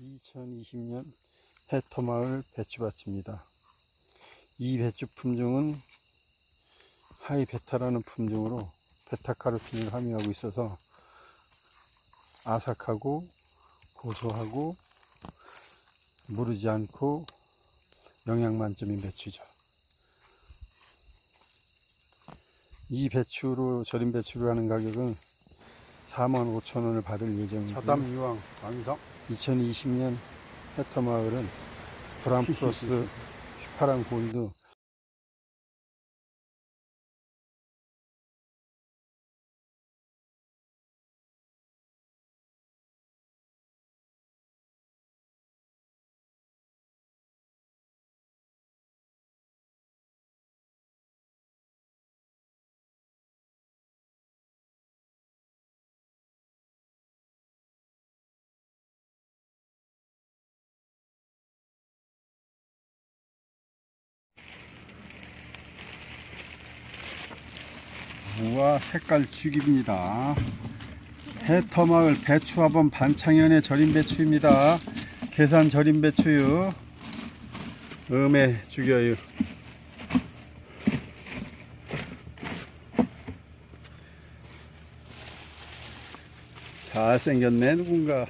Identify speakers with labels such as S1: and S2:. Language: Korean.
S1: 2020년 해터마을 배추밭입니다. 이 배추 품종은 하이 베타라는 품종으로 베타카로틴을 함유하고 있어서 아삭하고 고소하고 무르지 않고 영양 만점인 배추죠. 이 배추로 절임 배추로 하는 가격은 4만 5천 원을 받을 예정이고요.
S2: 자담 유황 완성
S1: 2020년 해터마을은 브람프로스 휘파람 골드 우와 색깔 죽입니다. 해터마을 배추화범 반창현의 절임 배추입니다. 계산 절임 배추요 음에 죽여요 잘생겼네 누군가